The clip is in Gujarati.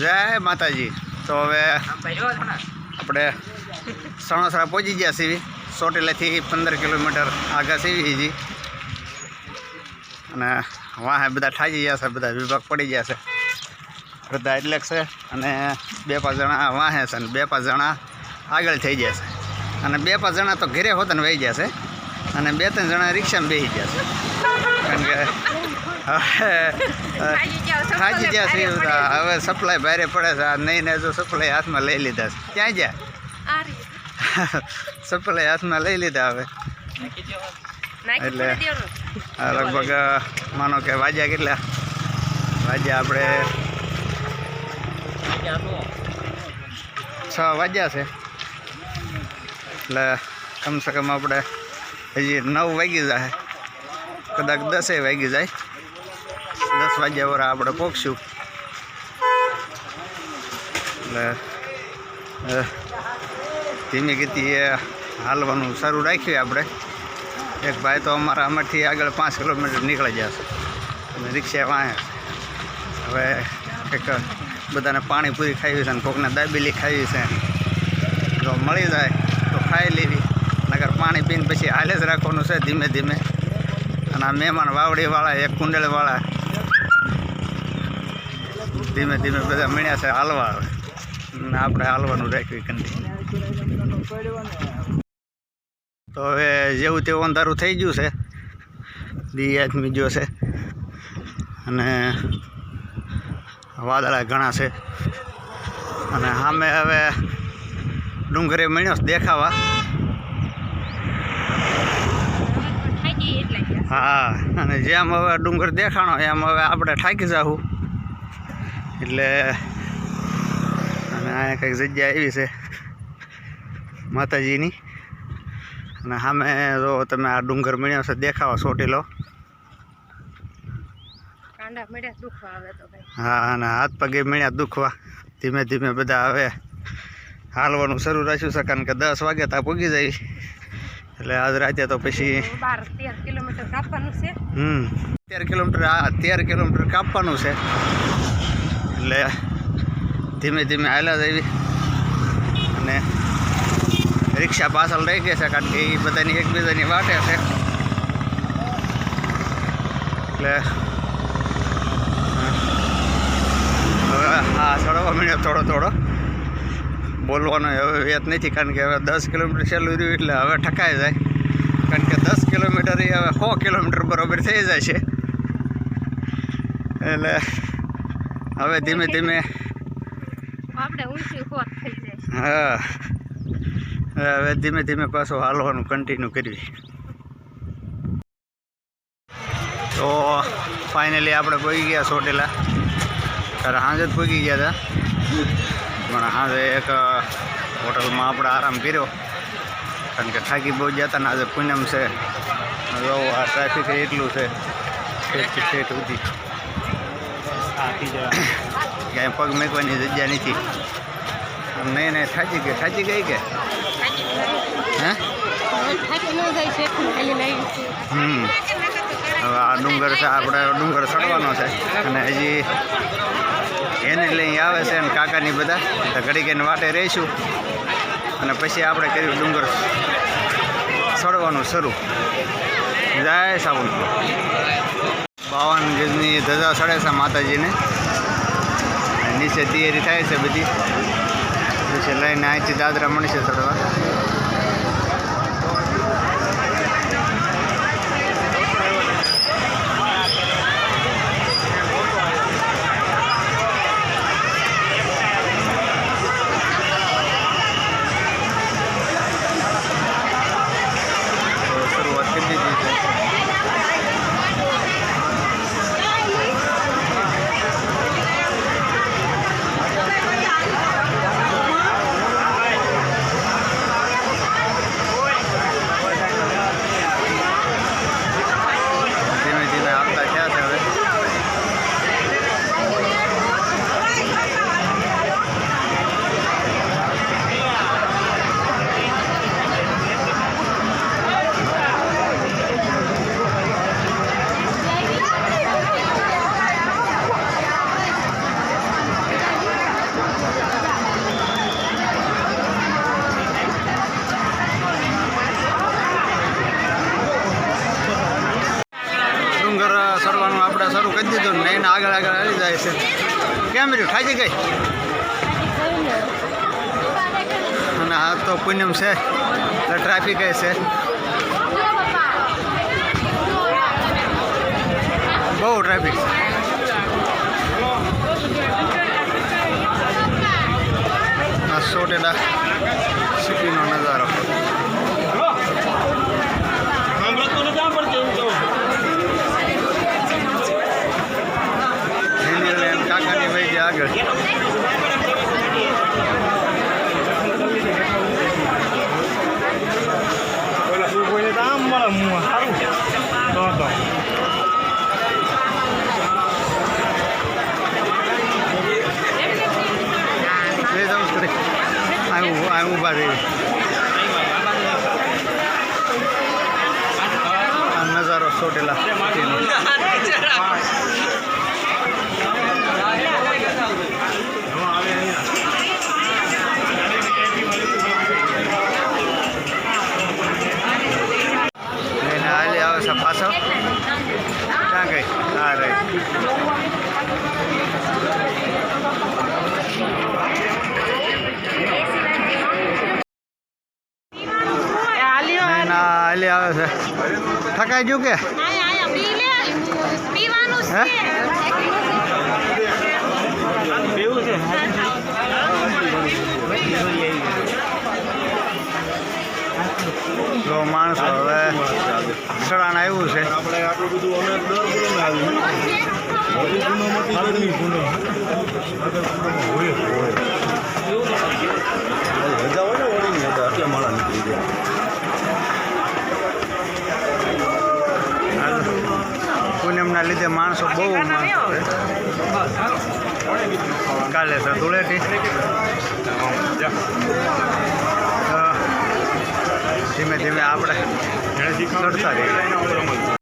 જય માતાજી. તો હવે આપણે સણોસરા પહોંચી ગયા સીવી ચોટીલાથી પંદર કિલોમીટર આગળ સીવી જી. અને વાહે બધા થાજી ગયા છે, બધા વિભાગ પડી ગયા છે. બધા એટલે છે અને બે પાંચ જણા વાહે છે અને બે પાંચ જણા આગળ થઈ ગયા છે. અને બે પાંચ જણા તો ઘરે હોતા ને વહી ગયા છે. અને બે ત્રણ જણા રિક્ષામાં બેસી ગયા છે. કારણ કે થાજી ગયા છે. હવે સપ્લાય ભારે પડે છે. આ નહીં ને જો સપ્લાય હાથમાં લઈ લીધા છે. ક્યાં ગયા? સપ્લાય હાથમાં લઈ લીધા હવે. એટલે લગભગ માનો કે વાજ્યા કેટલા? વાજ્યા આપણે છ વાગ્યા છે. એટલે કમસે કમ આપણે હજી નવ વાગી જાય. કદાચ દસે વાગી જાય. દસ વાગ્યા વરા આપણે પહોંચશું એટલે ધીમે ગીતી હાલવાનું શરૂ રાખ્યું આપણે. એક ભાઈ તો અમારા અમારથી આગળ પાંચ કિલોમીટર નીકળી જશે અને રિક્ષા વાંહે હવે એક બધાને પાણી પૂરી ખાવી છે અને કોકને દાબેલી ખાવી છે. જો મળી જાય તો ખાઈ લેવી. નગર પાણી પીને પછી હાલે જ રાખવાનું છે ધીમે ધીમે. અને આ મહેમાન વાવડીવાળા, એક કુંડળવાળા ધીમે ધીમે બધા મીણ્યા છે હાલવા આવે આપણે હાલવાનું રાખ્યું કન્ટિન્યુ તો હવે જેવું તેવું અંધારું થઈ ગયું છે દી આદમી જો છે. અને વાદળા ઘણા છે. અને સામે હવે ડુંગરે મીણ્યો દેખાવા. હા અને જેમ હવે ડુંગર દેખાણો એમ હવે આપણે થાકી જાવું એટલે અને આ કંઈક જગ્યા એવી છે માતાજીની. અને સામે જો તમે આ ડુંગર મળ્યો છે દેખાવો ચોટીલો. આવે હા અને હાથ પગે મળ્યા દુખવા. ધીમે ધીમે બધા હવે હાલવાનું શરૂ રાખ્યું છે કારણ કે દસ વાગે ત્યાં પૂગી જાય. એટલે આજ રાતે તો પછી બાર તેર કિલોમીટર કાપવાનું છે. હમ તેર કિલોમીટર આ તેર કિલોમીટર કાપવાનું છે. એટલે ધીમે ધીમે હાલ્યા દેવી અને રિક્ષા પાછળ રહી ગઈ છે, કારણ કે એ બધાની એકબીજાની વાટે છે. એટલે હવે હા ચડવા મળ્યો થોડો થોડો. બોલવાનો હવે વેત નથી, કારણ કે હવે દસ કિલોમીટર છેલ્લું રહ્યું, એટલે હવે ઠકાઈ જાય. કારણ કે દસ કિલોમીટર એ હવે સો કિલોમીટર બરાબર થઈ જાય છે. એટલે હવે ધીમે ધીમે હા. હવે ધીમે ધીમે પાછું હાલવાનું કન્ટિન્યુ કરવી તો ફાઇનલી આપણે પહોંચી ગયા ચોટેલા. ત્યારે સાંજે જ પહોંચી ગયા હતા પણ સાંજે એક હોટલમાં આપણે આરામ કર્યો. કારણ કે થાકી બહુ જતા ને આજે પૂનમ છે. જો આ ટ્રાફિક એટલું છે. ઠેઠ ઠેઠ સુધી. ક્યાંય પગ મૂકવાની જગ્યા નથી. નહીં નહીં થાકી ગઈ. થાકી ગઈ કે? હે? થાકી ન જાય છે ખાલી લઈ હમ. હવે આ ડુંગર છે આપણે ડુંગર ચડવાનો છે. અને હજી એને લઈ આવે છે અને કાકાની બધા. તો ઘડીક એને વાટે રહીશું. અને પછી આપણે કર્યું ડુંગર ચડવાનું શરૂ. જય સાબુન બાવન ગજની ધજા ચડે છે માતાજીને. નીચે તૈયારી થાય છે બધી. પછી લઈને અહીંથી દાદરા મળશે ચડવા. કરવાનું આપણે શરૂ કરી દીધું ને એને આગળ આગળ હાલી જાય છે. કેમ રહ્યું? ઠાકી ગઈ? અને હા તો પૂનમ છે. એટલે ટ્રાફિક છે. બહુ ટ્રાફિક છે સોટેલા સિટીનો નજારો. આગળ બે જવું કરે આવું આવું ઊભા રહી આ નજારો સોટેલા સિટીનો એને હાલી આવે છે પાછળ ક્યાં ગઈ હા રહી નહીં, હાલી આવે છે. થકાઈ ગયું કે? તો માણસો હવે સડાણ આવ્યું છે. આપણે આટલું બધું અમે દર પૂનમે આવ્યું ધૂળેટી. ધીમે ધીમે આપણે ચડતા રહીએ.